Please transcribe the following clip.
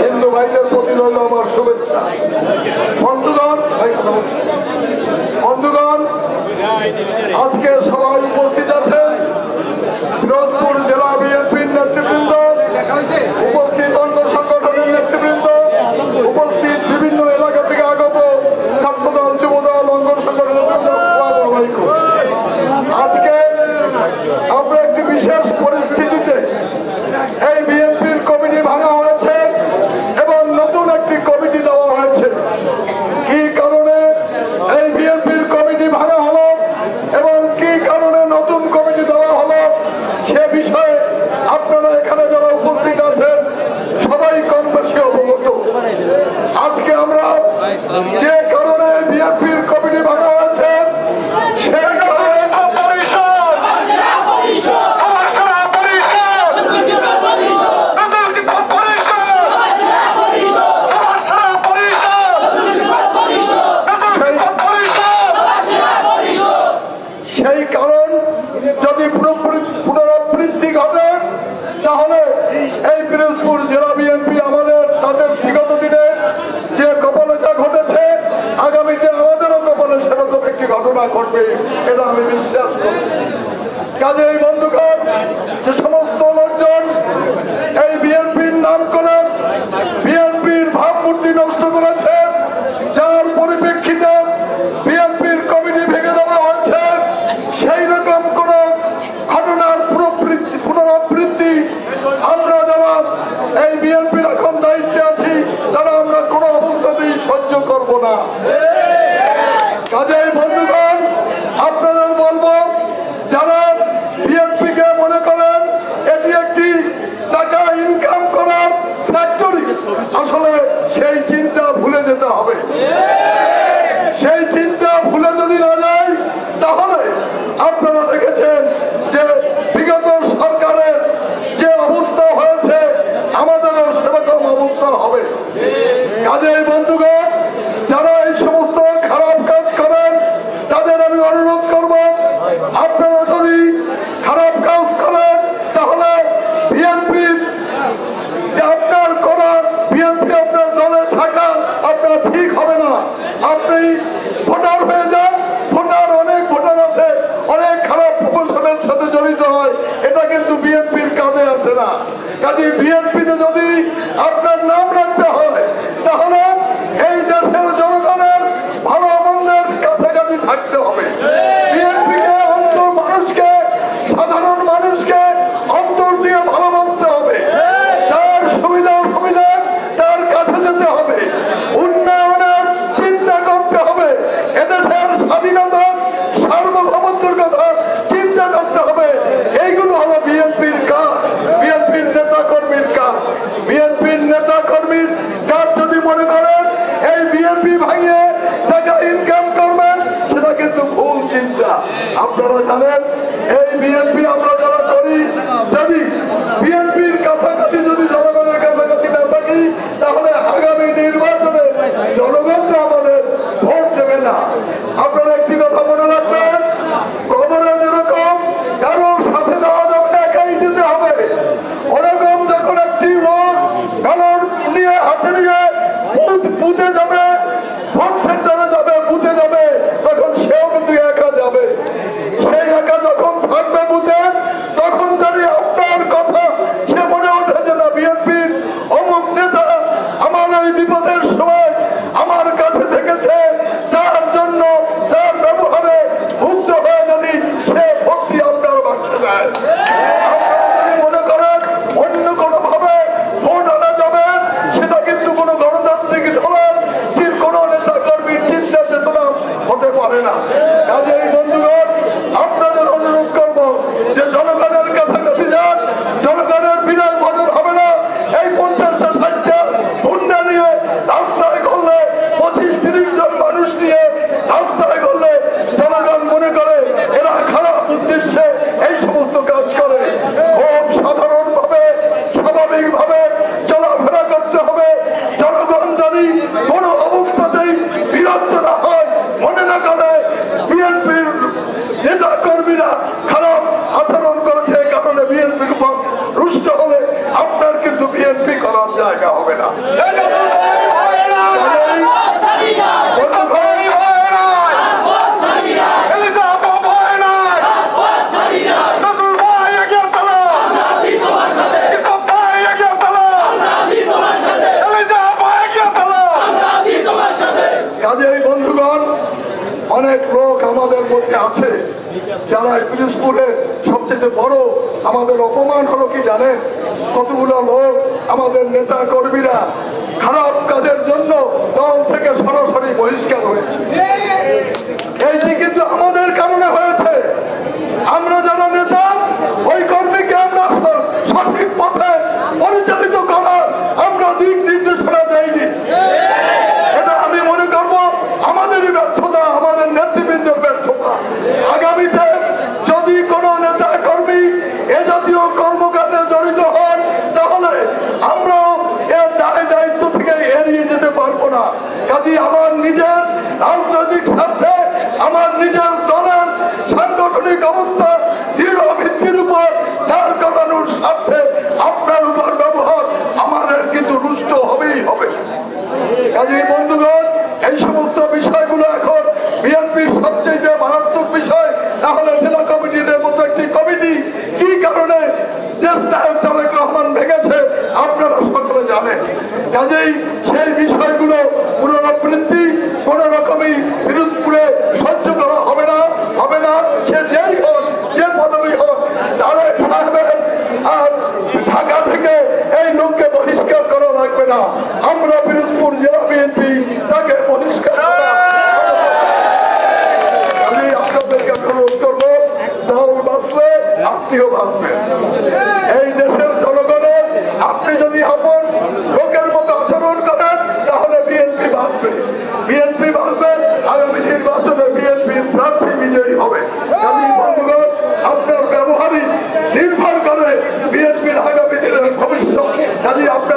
হিন্দু ভাইদের প্রতি রইল আমার শুভেচ্ছা। বন্ধুগণ বন্ধুগণ আজকে সবাই উপস্থিত Nice. Love you. যে আমাদেরও কপালে সেরকম একটি ঘটনা ঘটবে, এটা আমি বিশ্বাস করি। কাজে এই বন্ধুকার যে সময় এটা কিন্তু বিএনপির কাজে আছে না। কাজে বিএনপিতে যদি আপনার অনেক লোক আমাদের মধ্যে আছে যারা পিরিজপুরে সবচেয়ে বড় আমাদের অপমান হলো কি জানেন? কতগুলো লোক আমাদের নেতা কর্মীরা খারাপ কাজের জন্য দল থেকে সরাসরি বহিষ্কার হয়েছে। তাহলে জেলা কমিটির মতো একটি কমিটি কি কারণে আপনারা কাজেই সেই বিষয়গুলো পুনরাবৃত্তি সহ্য করা হবে না হবে না। সে যেই আপনিও বাঁচবেন এই দেশের জনগণের আপনি যদি আপন লোকের মতো আচরণ করেন, তাহলে বিএনপি বাঁচবে। বিএনপি বাঁচবে, আগামী নির্বাচনে বিএনপির প্রার্থী বিজয়ী হবে। আপনার ব্যবহারই নির্ভর করে বিএনপির আগামী দিনের ভবিষ্যৎ। কাজে আপনার